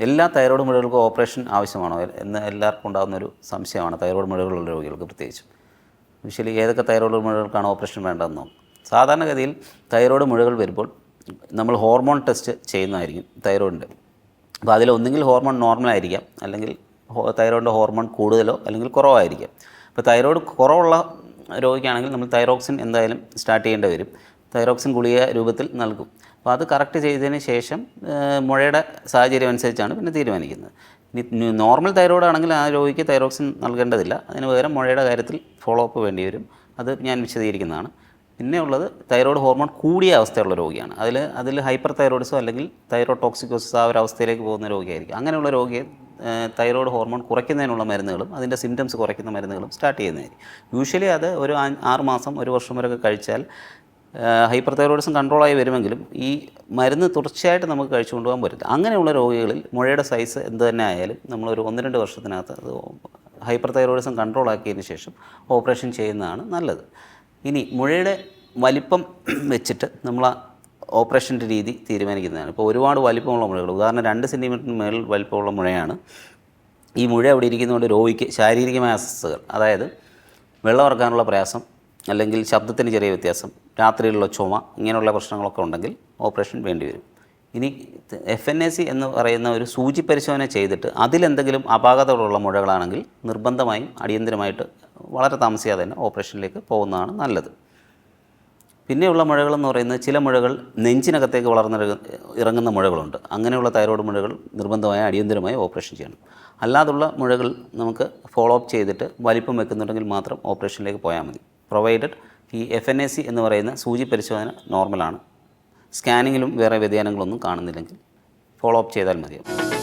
എല്ലാ thyroid മുഴകൾക്കും operation ആവശ്യമാണോ? എന്ന് എല്ലാവർക്കും ഉണ്ടാകുന്ന ഒരു സംശയമാണ്. തൈറോയ്ഡ് മുഴകളുള്ള രോഗികൾക്ക് പ്രത്യേകിച്ചും. യൂഷ്വലി ഏതൊക്കെ തൈറോയ്ഡ് മുഴകൾക്കാണ് ഓപ്പറേഷൻ വേണ്ടതെന്നോ? സാധാരണഗതിയിൽ തൈറോയ്ഡ് മുഴകൾ വരുമ്പോൾ നമ്മൾ ഹോർമോൺ ടെസ്റ്റ് ചെയ്യുന്നതായിരിക്കും തൈറോയിഡിന്റെ. അപ്പോൾ അതിൽ ഒന്നുകിൽ ഹോർമോൺ നോർമൽ ആയിരിക്കാം അല്ലെങ്കിൽ തൈറോയിഡിന്റെ ഹോർമോൺ കൂടുതലോ അല്ലെങ്കിൽ കുറവായിരിക്കാം. അപ്പോൾ തൈറോയ്ഡ് കുറവുള്ള രോഗിക്കാണെങ്കിൽ നമ്മൾ തൈറോക്സിൻ എന്തായാലും സ്റ്റാർട്ട് ചെയ്യേണ്ടി വരും. തൈറോക്സിൻ ഗുളിക രൂപത്തിൽ നൽകും. അപ്പോൾ അത് കറക്റ്റ് ചെയ്തതിന് ശേഷം മുഴയുടെ സാഹചര്യം അനുസരിച്ചാണ് പിന്നെ തീരുമാനിക്കുന്നത്. ഇനി നോർമൽ തൈറോയ്ഡ് ആണെങ്കിൽ ആ രോഗിക്ക് തൈറോക്സിൻ നൽകേണ്ടതില്ല. അതിന് പകരം മുഴയുടെ കാര്യത്തിൽ ഫോളോ അപ്പ് വേണ്ടി വരും. അത് ഞാൻ വിശദീകരിക്കുന്നതാണ്. പിന്നെ ഉള്ളത് തൈറോയ്ഡ് ഹോർമോൺ കൂടിയ അവസ്ഥയുള്ള രോഗിയാണ്. അതിൽ അതിൽ ഹൈപ്പർ തൈറോയിഡ്സോ അല്ലെങ്കിൽ തൈറോയ്ഡ് ടോക്സിക്കോസിസ് ആ ഒരു അവസ്ഥയിലേക്ക് പോകുന്ന രോഗിയായിരിക്കും. അങ്ങനെയുള്ള രോഗിയെ തൈറോയിഡ് ഹോർമോൺ കുറയ്ക്കുന്നതിനുള്ള മരുന്നുകളും അതിന്റെ സിംറ്റംസ് കുറയ്ക്കുന്ന മരുന്നുകളും സ്റ്റാർട്ട് ചെയ്യുന്നതായിരിക്കും. യൂഷ്വലി അത് ഒരു ആറ് മാസം ഒരു വർഷം വരെയൊക്കെ കഴിച്ചാൽ ഹൈപ്പർ തൈറോയിഡിസം കൺട്രോളായി വരുമെങ്കിലും ഈ മരുന്ന് തുടർച്ചയായിട്ട് നമുക്ക് കഴിച്ചു കൊണ്ടുപോകാൻ പറ്റില്ല. അങ്ങനെയുള്ള രോഗികളിൽ മുഴയുടെ സൈസ് എന്ത് തന്നെ ആയാലും നമ്മളൊരു ഒന്ന് രണ്ട് വർഷത്തിനകത്ത് അത് ഹൈപ്പർ തൈറോയിഡിസം കൺട്രോൾ ആക്കിയതിന് ശേഷം ഓപ്പറേഷൻ ചെയ്യുന്നതാണ് നല്ലത്. ഇനി മുഴയുടെ വലിപ്പം വെച്ചിട്ട് നമ്മൾ ഓപ്പറേഷന്റെ രീതി തീരുമാനിക്കുന്നതാണ്. ഇപ്പോൾ ഒരുപാട് വലിപ്പമുള്ള മുഴകൾ ഉദാഹരണം രണ്ട് സെന്റിമീറ്ററിന് മേളിൽ വലിപ്പമുള്ള മുഴയാണ്. ഈ മുഴ അവിടെ ഇരിക്കുന്നതുകൊണ്ട് രോഗിക്ക് ശാരീരികമായ അസ്വസ്ഥതകൾ അതായത് വെള്ളം ഇറക്കാനുള്ള പ്രയാസം അല്ലെങ്കിൽ ശബ്ദത്തിന് ചെറിയ വ്യത്യാസം രാത്രിയിലുള്ള ചുമ ഇങ്ങനെയുള്ള പ്രശ്നങ്ങളൊക്കെ ഉണ്ടെങ്കിൽ ഓപ്പറേഷൻ വേണ്ടി വരും. ഇനി എഫ് എൻ എ സി എന്ന് പറയുന്ന ഒരു സൂചി പരിശോധന ചെയ്തിട്ട് അതിലെന്തെങ്കിലും അപാകതകളുള്ള മുഴകളാണെങ്കിൽ നിർബന്ധമായും അടിയന്തരമായിട്ട് വളരെ താമസിയാതെ തന്നെ ഓപ്പറേഷനിലേക്ക് പോകുന്നതാണ് നല്ലത്. പിന്നെയുള്ള മുഴകളെന്ന് പറയുന്നത് ചില മുഴകൾ നെഞ്ചിനകത്തേക്ക് വളർന്നിറങ്ങ ഇറങ്ങുന്ന മുഴകളുണ്ട്. അങ്ങനെയുള്ള തൈറോയ്ഡ് മുഴകൾ നിർബന്ധമായ അടിയന്തരമായി ഓപ്പറേഷൻ ചെയ്യണം. അല്ലാതുള്ള മുഴകൾ നമുക്ക് ഫോളോ അപ്പ് ചെയ്തിട്ട് വലിപ്പം വെക്കുന്നുണ്ടെങ്കിൽ മാത്രം ഓപ്പറേഷനിലേക്ക് പോയാൽ മതി. പ്രൊവൈഡഡ് ഈ എഫ് എൻ എ സി എന്ന് പറയുന്ന സൂചി പരിശോധന നോർമലാണ് സ്കാനിങ്ങിലും വേറെ വ്യതിയാനങ്ങളൊന്നും കാണുന്നില്ലെങ്കിൽ ഫോളോ അപ്പ് ചെയ്താൽ മതിയാവും.